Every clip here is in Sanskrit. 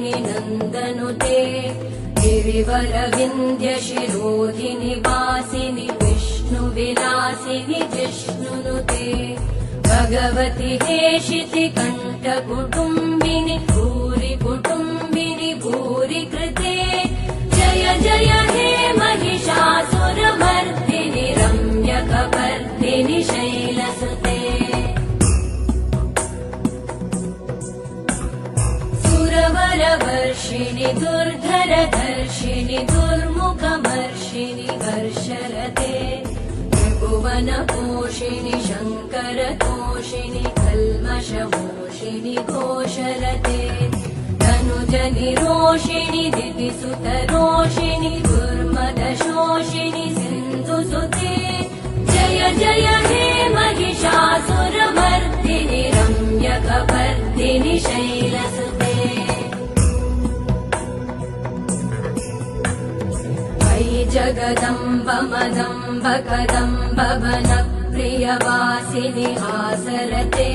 नन्दनुते गिरिवरविन्द्यशिरोधिनि वासिनि विष्णुविलासिनि जिष्णुनुते। भगवति हेशिति कण्ठकुटुम्बिनि भूरि कुटुम्बिनि भूरिकृ सुरवरवर्षिणि दुर्धरधर्षिणि दुर्मुखमर्षिणि हर्षरते त्रिभुवनपोषिणि शङ्करतोषिणि कल्मषमोषिणि घोषरते धनुजनिरोषिणि दिदिसुतरोषिणि दुर्मदशोषिणि सिन्धुसुते जय जय हे महिषासुरमर्दिनि रम्यकपर्दिनि शैलसुते अयि जगदम्ब मदम्ब कदम्ब वनप्रियवासिनि आसरते।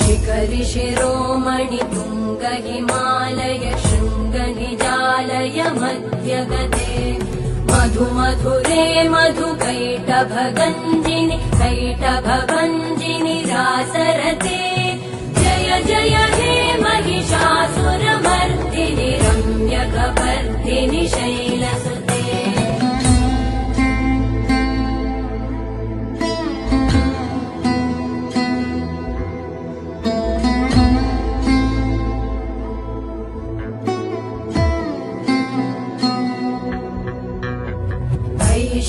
शिखरि शिरोमणि तुङ्ग हिमालय शृङ्ग निजालय मध्यगते मधु मधुरे मधु कैटभगञ्जिनि रासरते जय जय हे महिषासुरमर्दिनि रम्यकपर्दिनि शैलसुते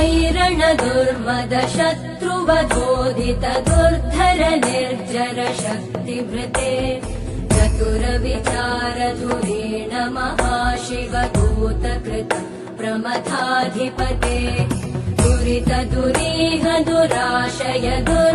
दुर्मद शत्रुवधोदित दुर्धर निर्जर शक्तिभृते चतुर विचार धुरेण महाशिव दूत कृत प्रमथाधिपते दुरित दुरीह दुराशय दुर्मति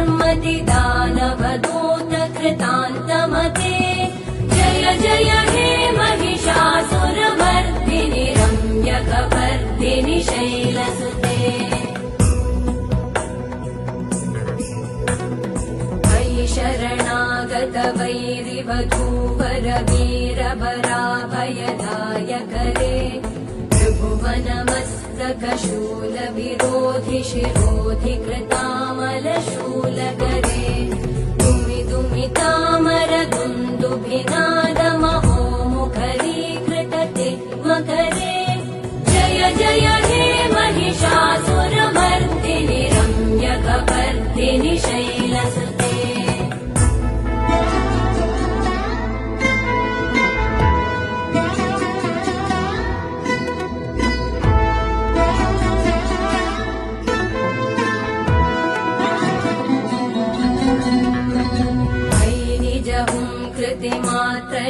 शरणागत वैरिवधूवर वीरवराभयदायकरे त्रिभुवनमस्तकशूल विरोधि शिरोधि कृतामलशूलकरे दुमि दुमि तामर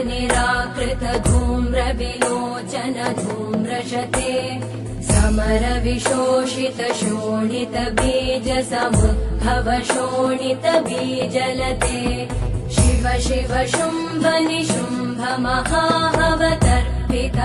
निराकृत धूम्र विलोचन धूम्रशते समर विशोषित शोणित बीज समुद्भव शोणित बीजलते शिव शिव शुम्भ निशुम्भ महाहवतर्पित